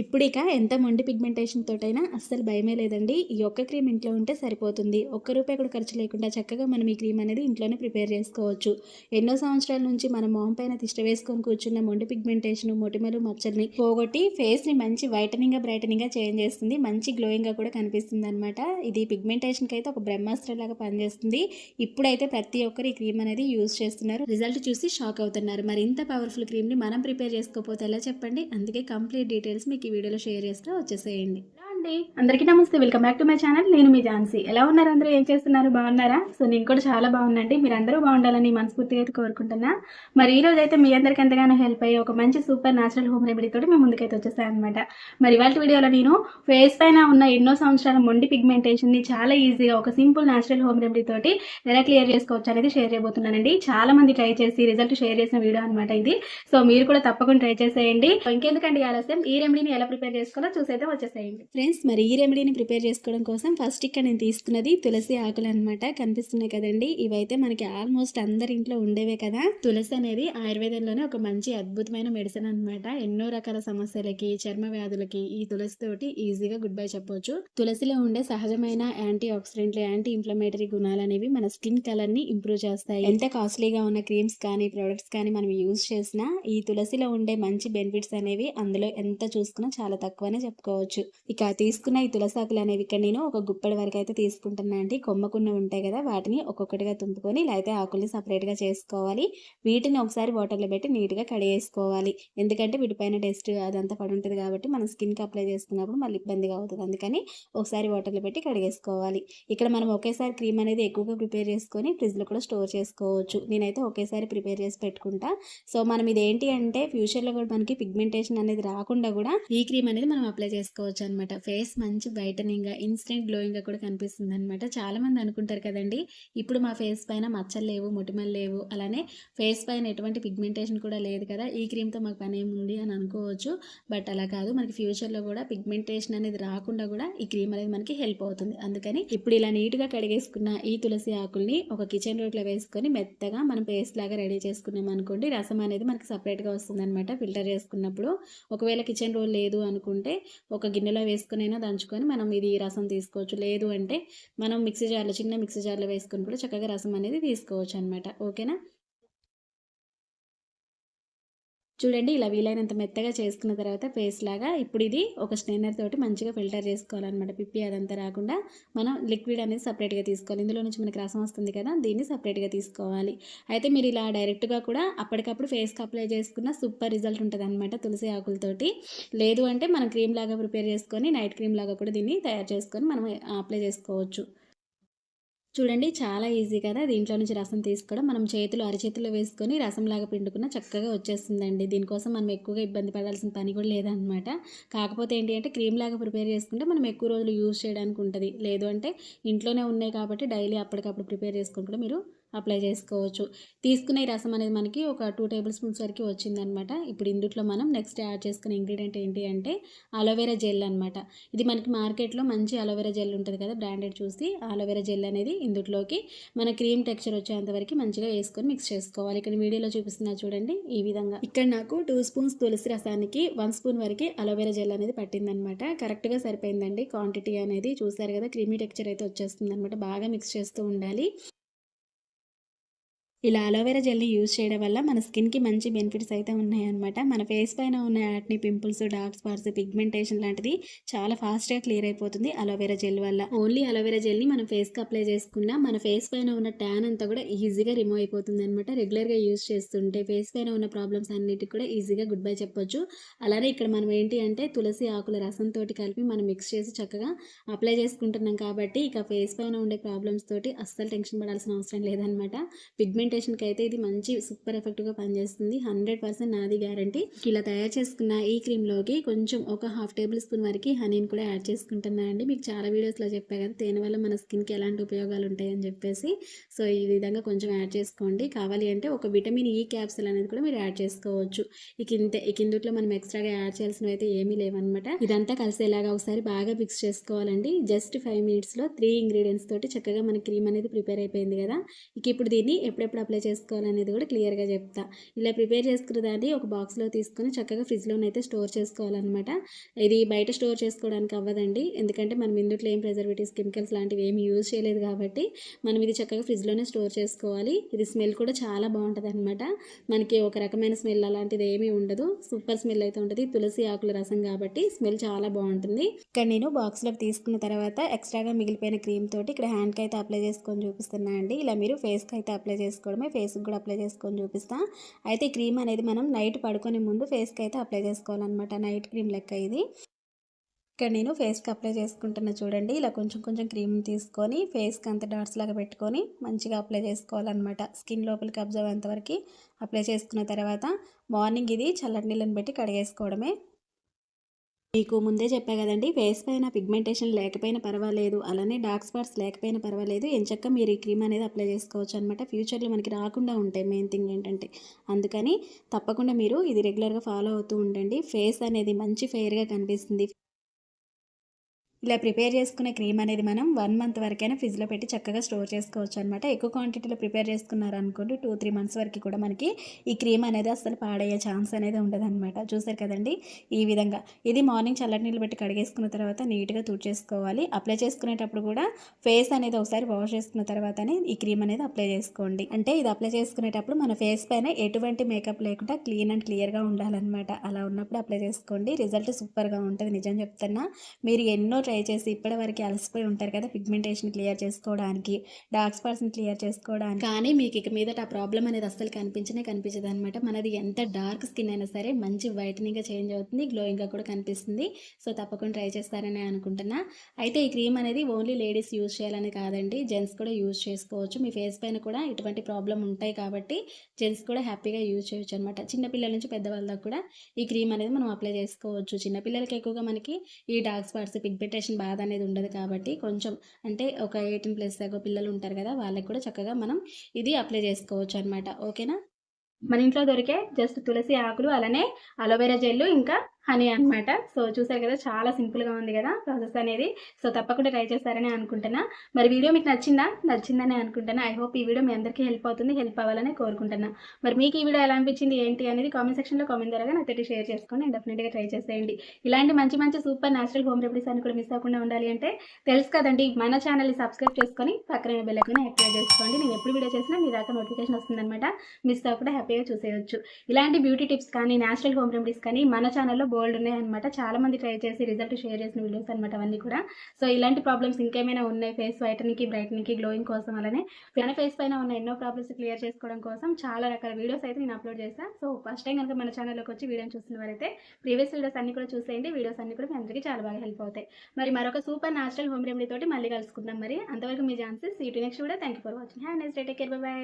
ఇప్పుడు ఇక ఎంత మొండి పిగ్మెంటేషన్ తోటైనా అస్సలు భయమే లేదండి. ఈ ఒక్క క్రీమ్ ఇంట్లో ఉంటే సరిపోతుంది. ఒక్క రూపాయి కూడా ఖర్చు లేకుండా చక్కగా మనం ఈ క్రీమ్ అనేది ఇంట్లోనే ప్రిపేర్ చేసుకోవచ్చు. ఎన్నో సంవత్సరాల నుంచి మన మొహం పైన తిష్ట వేసుకొని కూర్చున్న మొండి పిగ్మెంటేషన్ మొటిమలు మచ్చల్ని పోగొట్టి ఫేస్ని మంచి వైటనింగ్గా బ్రైటనింగ్గా చేంజ్ చేస్తుంది. మంచి గ్లోయింగ్గా కూడా కనిపిస్తుంది అనమాట ఇది పిగ్మెంటేషన్కి అయితే ఒక బ్రహ్మాస్త్రం లాగా పనిచేస్తుంది. ఇప్పుడైతే ప్రతి ఒక్కరు ఈ క్రీమ్ అనేది యూజ్ చేస్తున్నారు. రిజల్ట్ చూసి షాక్ అవుతున్నారు. మరి ఇంత పవర్ఫుల్ క్రీమ్ని మనం ప్రిపేర్ చేసుకోకపోతే ఎలా చెప్పండి? అందుకే కంప్లీట్ డీటెయిల్స్ మీకు ఈ వీడియోలో షేర్ చేస్తే వచ్చేసేయండి. అండి. అందరికీ నమస్తే. Welcome back to my channel నేను మీ ఝాన్సీ. ఎలా ఉన్నారు అందరూ? ఏం చేస్తున్నారు? బాగున్నారా? సో నేను కూడా చాలా బాగున్నాండి మీరు అందరూ బాగుండాలని మనస్ఫూర్తిగా అయితే కోరుకుంటున్నా. మరి ఈ రోజు అయితే మీ అందరికి ఎంతగానో హెల్ప్ అయ్యి ఒక మంచి సూపర్ న్యాచురల్ హోమ్ రెమెడీ తోటి మేము ముందుకైతే వచ్చేసాయనమాట అనమాట మరి ఇవాళ వీడియోలో నేను ఫేస్ పైన ఉన్న ఎన్నో సంవత్సరాల మొండి పిగ్మెంటేషన్ని చాలా ఈజీగా ఒక సింపుల్ న్యాచురల్ హోమ్ రెమెడీ తోటి ఎలా క్లియర్ చేసుకోవచ్చు అనేది షేర్ చేయబోతున్నానండి. చాలా మంది ట్రై చేసి రిజల్ట్ షేర్ చేసిన వీడియో అనమాట ఇది. సో మీరు కూడా తప్పకుండా ట్రై చేసేయండి. ఇంకెందుకండి ఆలస్యం? ఈ రెమెడీని ఎలా ప్రిపేర్ చేసుకోవాలో చూసైతే వచ్చేసేయండి. ఫ్రెండ్స్ మరి ఈ రెమెడీని ప్రిపేర్ చేసుకోవడం కోసం ఫస్ట్ ఇక్కడ నేను తీసుకున్నది తులసి ఆకులు అనమాట కనిపిస్తున్నాయి కదండి. ఇవైతే మనకి ఆల్మోస్ట్ అందరి ఇంట్లో ఉండేవే కదా. తులసి అనేది ఆయుర్వేదంలోనే ఒక మంచి అద్భుతమైన మెడిసిన్ అనమాట ఎన్నో రకాల సమస్యలకి చర్మ వ్యాధులకి ఈ తులసి తోటి ఈజీగా గుడ్ బై చెప్పొచ్చు. తులసిలో ఉండే సహజమైన యాంటీ ఆక్సిడెంట్లు యాంటీ ఇన్ఫ్లమేటరీ గుణాలు అనేవి మన స్కిన్ కలర్ని ఇంప్రూవ్ చేస్తాయి. ఎంత కాస్ట్లీగా ఉన్న క్రీమ్స్ కానీ ప్రొడక్ట్స్ కానీ మనం యూజ్ చేసినా ఈ తులసిలో ఉండే మంచి బెనిఫిట్స్ అనేవి అందులో ఎంత చూసుకున్నా చాలా తక్కువనే చెప్పుకోవచ్చు. ఇక తీసుకున్న ఈ తులసాకులు అనేవి ఇక్కడ నేను ఒక గుప్పడి వరకు అయితే తీసుకుంటున్నా అండి. కొమ్మకున్న ఉంటాయి కదా వాటిని ఒక్కొక్కటిగా తుంపుకొని ఇలా అయితే ఆకుల్ని సపరేట్గా చేసుకోవాలి. వీటిని ఒకసారి వాటర్లో పెట్టి నీట్గా కడిగేసుకోవాలి. ఎందుకంటే వీటిపైన డస్ట్ అదంతా పడి ఉంటుంది కాబట్టి మనం స్కిన్కి అప్లై చేసుకున్నప్పుడు మళ్ళీ ఇబ్బందిగా అవుతుంది. అందుకని ఒకసారి వాటర్లో పెట్టి కడిగేసుకోవాలి. ఇక్కడ మనం ఒకేసారి క్రీమ్ అనేది ఎక్కువగా ప్రిపేర్ చేసుకొని ఫ్రిడ్జ్లో కూడా స్టోర్ చేసుకోవచ్చు. నేనైతే ఒకేసారి ప్రిపేర్ చేసి పెట్టుకుంటా. సో మనం ఇదేంటి అంటే ఫ్యూచర్లో కూడా మనకి పిగ్మెంటేషన్ అనేది రాకుండా కూడా ఈ క్రీమ్ అనేది మనం అప్లై చేసుకోవచ్చు అనమాట ఫేస్ మంచి బ్రైటనింగ్గా ఇన్స్టెంట్ గ్లోయింగ్గా కూడా కనిపిస్తుంది అనమాట చాలామంది అనుకుంటారు కదండి ఇప్పుడు మా ఫేస్ పైన మచ్చలు లేవు మొటిమలు లేవు అలానే ఫేస్ పైన ఎటువంటి పిగ్మెంటేషన్ కూడా లేదు కదా ఈ క్రీమ్తో మాకు పని ఏముంది అని అనుకోవచ్చు. బట్ అలా కాదు మనకి ఫ్యూచర్లో కూడా పిగ్మెంటేషన్ అనేది రాకుండా కూడా ఈ క్రీమ్ అనేది మనకి హెల్ప్ అవుతుంది. అందుకని ఇప్పుడు ఇలా నీట్గా కడిగేసుకున్న ఈ తులసి ఆకుల్ని ఒక కిచెన్ రోట్లో వేసుకొని మెత్తగా మనం పేస్ట్ లాగా రెడీ చేసుకున్నాం అనుకోండి రసం అనేది మనకి సపరేట్గా వస్తుంది అనమాట ఫిల్టర్ చేసుకున్నప్పుడు. ఒకవేళ కిచెన్ రోల్ లేదు అనుకుంటే ఒక గిన్నెలో వేసుకునైనా దంచుకొని మనం ఇది రసం తీసుకోవచ్చు. లేదు అంటే మనం మిక్సీ జార్లో చిన్న మిక్సీ జార్లో వేసుకొని కూడా చక్కగా రసం అనేది తీసుకోవచ్చు అనమాట ఓకేనా? చూడండి ఇలా వీలైనంత మెత్తగా చేసుకున్న తర్వాత పేస్ట్ లాగా ఇప్పుడు ఇది ఒక స్టైనర్ తోటి మంచిగా ఫిల్టర్ చేసుకోవాలన్నమాట. పిప్పి అదంతా రాకుండా మనం లిక్విడ్ అనేది సపరేట్గా తీసుకోవాలి. ఇందులో నుంచి మనకి రసం వస్తుంది కదా దీన్ని సపరేట్గా తీసుకోవాలి. అయితే మీరు ఇలా డైరెక్ట్గా కూడా అప్పటికప్పుడు ఫేస్కి అప్లై చేసుకున్న సూపర్ రిజల్ట్ ఉంటుంది అనమాట తులసి ఆకులతోటి. లేదు అంటే మనం క్రీమ్ లాగా ప్రిపేర్ చేసుకొని నైట్ క్రీమ్ లాగా కూడా దీన్ని తయారు చేసుకొని మనం అప్లై చేసుకోవచ్చు. చూడండి చాలా ఈజీ కదా. దీంట్లో నుంచి రసం తీసుకోవడం. మనం చేతులు అరిచేతుల్లో వేసుకొని రసంలాగా పిండుకున్న చక్కగా వచ్చేస్తుందండి. దీనికోసం మనం ఎక్కువగా ఇబ్బంది పడాల్సిన పని కూడా లేదనమాట కాకపోతే ఏంటి అంటే క్రీమ్ లాగా ప్రిపేర్ చేసుకుంటే మనం ఎక్కువ రోజులు యూజ్ చేయడానికి ఉంటుంది. లేదు అంటే ఇంట్లోనే ఉన్నాయి కాబట్టి డైలీ అప్పటికప్పుడు ప్రిపేర్ చేసుకుని కూడా మీరు అప్లై చేసుకోవచ్చు. తీసుకునే రసం అనేది మనకి ఒక టూ టేబుల్ స్పూన్స్ వరకు వచ్చిందనమాట. ఇప్పుడు ఇందుట్లో మనం నెక్స్ట్ యాడ్ చేసుకునే ఇంగ్రీడియంట్ ఏంటి అంటే అలోవెరా జెల్ అనమాట. ఇది మనకి మార్కెట్లో మంచి అలోవెరా జెల్ ఉంటుంది కదా బ్రాండెడ్ చూసి అలోవెరా జెల్ అనేది ఇందుట్లోకి మన క్రీమ్ టెక్స్చర్ వచ్చేంత వరకు మంచిగా వేసుకొని మిక్స్ చేసుకోవాలి. ఇక్కడ వీడియోలో చూపిస్తున్నా చూడండి ఈ విధంగా. ఇక్కడ నాకు టూ స్పూన్స్ తులసి రసానికి వన్ స్పూన్ వరకు అలోవెరా జెల్ అనేది పట్టిందనమాట. కరెక్ట్గా సరిపోయిందండి క్వాంటిటీ అనేది. చూసారు కదా క్రీమీ టెక్స్చర్ అయితే వచ్చేస్తుంది అనమాట బాగా మిక్స్ చేస్తూ ఉండాలి. ఇలా అలోవెరా జెల్ని యూజ్ చేయడం వల్ల మన స్కిన్కి మంచి బెనిఫిట్స్ అయితే ఉన్నాయన్నమాట. మన ఫేస్ పైన ఉన్న యాట్ని పింపుల్స్ డార్క్ స్పాట్స్ పిగ్మెంటేషన్ లాంటిది చాలా ఫాస్ట్గా క్లియర్ అయిపోతుంది అలోవెరా జెల్ వల్ల. ఓన్లీ అలోవెరా జెల్ని మన ఫేస్కి అప్లై చేసుకున్నా మన ఫేస్ పైన ఉన్న ట్యాన్ అంతా కూడా ఈజీగా రిమూవ్ అయిపోతుంది అనమాట రెగ్యులర్గా యూజ్ చేస్తుంటే ఫేస్ పైన ఉన్న ప్రాబ్లమ్స్ అన్నిటికి కూడా ఈజీగా గుడ్ బై చెప్పొచ్చు. అలానే ఇక్కడ మనం ఏంటి అంటే తులసి ఆకుల రసంతో కలిపి మనం మిక్స్ చేసి చక్కగా అప్లై చేసుకుంటున్నాం కాబట్టి ఇక ఫేస్ పైన ఉండే ప్రాబ్లమ్స్ తోటి అస్సలు టెన్షన్ పడాల్సిన అవసరం లేదనమాట పిగ్మెంట్ పిగ్మెంటేషన్కి అయితే ఇది మంచి సూపర్ ఎఫెక్ట్గా పనిచేస్తుంది. హండ్రెడ్ పర్సెంట్ నాది గ్యారంటీ. ఇలా తయారు చేసుకున్న ఈ క్రీమ్లోకి కొంచెం ఒక హాఫ్ టేబుల్ స్పూన్ వరకు హనీని కూడా యాడ్ చేసుకుంటున్నా అండి. మీకు చాలా వీడియోస్లో చెప్పా కదా తేనె వల్ల మన స్కిన్కి ఎలాంటి ఉపయోగాలు ఉంటాయని చెప్పేసి. సో ఈ విధంగా కొంచెం యాడ్ చేసుకోండి. కావాలి అంటే ఒక విటమిన్ ఈ క్యాప్సిల్ అనేది కూడా మీరు యాడ్ చేసుకోవచ్చు. ఈ కింద ఈ కిందుట్లో మనం ఎక్స్ట్రాగా యాడ్ చేయాల్సినవి అయితే ఏమీ లేవన్నమాట. ఇదంతా కలిసేలాగా ఒకసారి బాగా మిక్స్ చేసుకోవాలండి. జస్ట్ ఫైవ్ మినిట్స్లో త్రీ ఇంగ్రీడియంట్స్ తోటి చక్కగా మన క్రీమ్ అనేది ప్రిపేర్ అయిపోయింది కదా. ఇక ఇప్పుడు దీన్ని ఎప్పుడెప్పుడు ఎప్పుడు అప్లై చేసుకోవాలనేది కూడా క్లియర్గా చెప్తా. ఇలా ప్రిపేర్ చేసుకున్న దాన్ని ఒక బాక్స్లో తీసుకొని చక్కగా ఫ్రిడ్జ్లోనైతే స్టోర్ చేసుకోవాలన్నమాట. ఇది బయట స్టోర్ చేసుకోవడానికి అవ్వదండి. ఎందుకంటే మనం ఇందులో ఏం ప్రిజర్వేటివ్స్ కెమికల్స్ లాంటివి ఏమి యూజ్ చేయలేదు కాబట్టి మనం ఇది చక్కగా ఫ్రిడ్జ్లోనే స్టోర్ చేసుకోవాలి. ఇది స్మెల్ కూడా చాలా బాగుంటుంది అనమాట మనకి ఒక రకమైన స్మెల్ అలాంటిది ఏమీ ఉండదు. సూపర్ స్మెల్ అయితే ఉంటుంది. తులసి ఆకుల రసం కాబట్టి స్మెల్ చాలా బాగుంటుంది. ఇక్కడ నేను బాక్స్లోకి తీసుకున్న తర్వాత ఎక్స్ట్రాగా మిగిలిపోయిన క్రీమ్ తోటి ఇక్కడ హ్యాండ్కి అయితే అప్లై చేసుకొని చూపిస్తున్నా అండి. ఇలా మీరు ఫేస్కి అయితే అప్లై చేసుకోవడమే ఫేస్కి కూడా అప్లై చేసుకొని చూపిస్తా. అయితే క్రీమ్ అనేది మనం నైట్ పడుకునే ముందు ఫేస్కి అయితే అప్లై చేసుకోవాలన్నమాట. నైట్ క్రీమ్ లెక్క ఇది. ఇక్కడ నేను ఫేస్కి అప్లై చేసుకుంటున్నా చూడండి. ఇలా కొంచెం కొంచెం క్రీమ్ తీసుకొని ఫేస్కి అంత డాట్స్ లాగా పెట్టుకొని మంచిగా అప్లై చేసుకోవాలన్నమాట. స్కిన్ లోపలికి అబ్జర్వ్ అంతవరకు అప్లై చేసుకున్న తర్వాత మార్నింగ్ ఇది చల్లటి నీళ్ళని పెట్టి కడిగేసుకోవడమే. మీకు ముందే చెప్పా కదండి ఫేస్ పైన పిగ్మెంటేషన్ లేకపోయినా పర్వాలేదు అలానే డార్క్ స్పాట్స్ లేకపోయినా పర్వాలేదు ఎంచక్క మీరు ఈ క్రీమ్ అనేది అప్లై చేసుకోవచ్చు అనమాట ఫ్యూచర్లో మనకి రాకుండా ఉంటాయి మెయిన్ థింగ్ ఏంటంటే. అందుకని తప్పకుండా మీరు ఇది రెగ్యులర్గా ఫాలో అవుతూ ఉండండి. ఫేస్ అనేది మంచి ఫెయిర్గా కనిపిస్తుంది. ఇలా ప్రిపేర్ చేసుకున్న క్రీమ్ అనేది మనం వన్ మంత్ వరకైనా ఫ్రిడ్జ్లో పెట్టి చక్కగా స్టోర్ చేసుకోవచ్చు అనమాట ఎక్కువ క్వాంటిటీలో ప్రిపేర్ చేసుకున్నారు అనుకోండి టూ త్రీ మంత్స్ వరకు కూడా మనకి ఈ క్రీమ్ అనేది అసలు పాడయ్యే ఛాన్స్ అనేది ఉండదన్నమాట. చూసారు కదండి? ఈ విధంగా ఇది మార్నింగ్ చల్లటి నీళ్ళు పెట్టి కడిగేసుకున్న తర్వాత నీట్గా తుడిచేసుకోవాలి. అప్లై చేసుకునేటప్పుడు కూడా ఫేస్ అనేది ఒకసారి వాష్ చేసుకున్న తర్వాతనే ఈ క్రీమ్ అనేది అప్లై చేసుకోండి. అంటే ఇది అప్లై చేసుకునేటప్పుడు మన ఫేస్ పైన ఎటువంటి మేకప్ లేకుండా క్లీన్ అండ్ క్లియర్గా ఉండాలన్నమాట. అలా ఉన్నప్పుడు అప్లై చేసుకోండి. రిజల్ట్ సూపర్గా ఉంటుంది. నిజం చెప్తున్నా మీరు ఎన్నో ట్రై దయచేసి ఇప్పటివరకు అలసిపోయి ఉంటారు కదా పిగ్మెంటేషన్ క్లియర్ చేసుకోవడానికి డార్క్ స్పాట్స్ని క్లియర్ చేసుకోవడానికి. కానీ మీకు ఇక మీదట ఆ ప్రాబ్లం అనేది అస్సలు కనిపించనే కనిపించదు అనమాట మనది ఎంత డార్క్ స్కిన్ అయినా సరే మంచి వైటనింగ్గా చేంజ్ అవుతుంది గ్లోయింగ్గా కూడా కనిపిస్తుంది. సో తప్పకుండా ట్రై చేస్తారని అనుకుంటున్నా. అయితే ఈ క్రీమ్ అనేది ఓన్లీ లేడీస్ యూజ్ చేయాలని కాదండి. జెంట్స్ కూడా యూజ్ చేసుకోవచ్చు. మీ ఫేస్ పైన కూడా ఇటువంటి ప్రాబ్లం ఉంటాయి కాబట్టి జెంట్స్ కూడా హ్యాపీగా యూజ్ చేయొచ్చు అనమాట చిన్నపిల్లల నుంచి పెద్దవాళ్ళ దాకా కూడా ఈ క్రీమ్ అనేది మనం అప్లై చేసుకోవచ్చు. చిన్నపిల్లలకి ఎక్కువగా మనకి ఈ డార్క్ స్పాట్స్ పిగ్మెంటేషన్ బాధ అనేది ఉండదు కాబట్టి కొంచెం అంటే ఒక ఎయిటీన్ ప్లస్ దాకా పిల్లలు ఉంటారు కదా వాళ్ళకి కూడా చక్కగా మనం ఇది అప్లై చేసుకోవచ్చు అనమాట ఓకేనా? మన ఇంట్లో దొరికే జస్ట్ తులసి ఆకులు అలానే అలోవెరా జెల్లు ఇంకా హనీ అనమాట సో చూసారు కదా చాలా సింపుల్గా ఉంది కదా ప్రాసెస్ అనేది. సో తప్పకుండా ట్రై చేస్తారని అనుకుంటున్నా. మరి వీడియో మీకు నచ్చిందా? నచ్చిందని అనుకుంటున్నా. ఐ హోప్ ఈ వీడియో మీ అందరికీ హెల్ప్ అవుతుంది హెల్ప్ అవ్వాలని కోరుకుంటున్నా. మరి మీకు ఈ వీడియో ఎలా అనిపించింది ఏంటి అనేది కామెంట్ సెక్షన్లో కామెంట్ ద్వారా నాతో షేర్ చేసుకోండి అండ్ డెఫినెట్గా ట్రై చేసేయండి. ఇలాంటి మంచి మంచి సూపర్ న్యాచురల్ హోమ్ రెమెడీస్ అని కూడా మిస్ అవ్వకుండా ఉండాలి అంటే తెలుసు కదండి మన ఛానల్ని సబ్స్క్రైబ్ చేసుకొని పక్కన బెల్ యాక్టివేట్ చేసుకోండి. నేను ఎప్పుడు వీడియో చేసినా మీ దాకా నోటిఫికేషన్ వస్తుందన్నమాట. మిస్ అవ్వకుండా హ్యాపీగా చూసేయచ్చు. ఇలాంటి బ్యూటీ టిప్స్ కానీ న్యాచురల్ హోమ్ రెమెడీస్ కానీ మన ఛానల్లో గోల్డ్ ఉన్నాయి అనమాట చాలా మంది ట్రై చేసి రిజల్ట్ షేర్ చేసిన వీడియోస్ అనమాట అవన్నీ కూడా. సో ఇలాంటి ప్రాబ్లమ్స్ ఇంకేమైనా ఉన్నాయి ఫేస్ వైటన్కి బ్రైట్నింగ్కి గ్లోయింగ్ కోసం అలానే? మన ఫేస్ పైన ఉన్న ఎన్నో ప్రాబ్లమ్స్ క్లియర్ చేసుకోవడం కోసం చాలా రకాల వీడియోస్ అయితే నేను అప్లోడ్ చేశాను సో ఫస్ట్ టైం కనుక మన ఛానల్లోకి వచ్చి వీడియోని చూసిన వారైతే ప్రీవియస్ వీడియోస్ అన్ని కూడా చూసేయండి. వీడియోస్ అన్ని కూడా మీ అందరికీ చాలా బాగా హెల్ప్ అవుతాయి. మరి మరొక సూపర్ న్యాచురల్ హోమ్ రెమెడీ తోటి మళ్ళీ కలుసుకుందాం మరి. అంతవరకు మీ ఛాన్సెస్ సీ టు నెక్స్ట్ కూడా thank you for watching have next day take care bye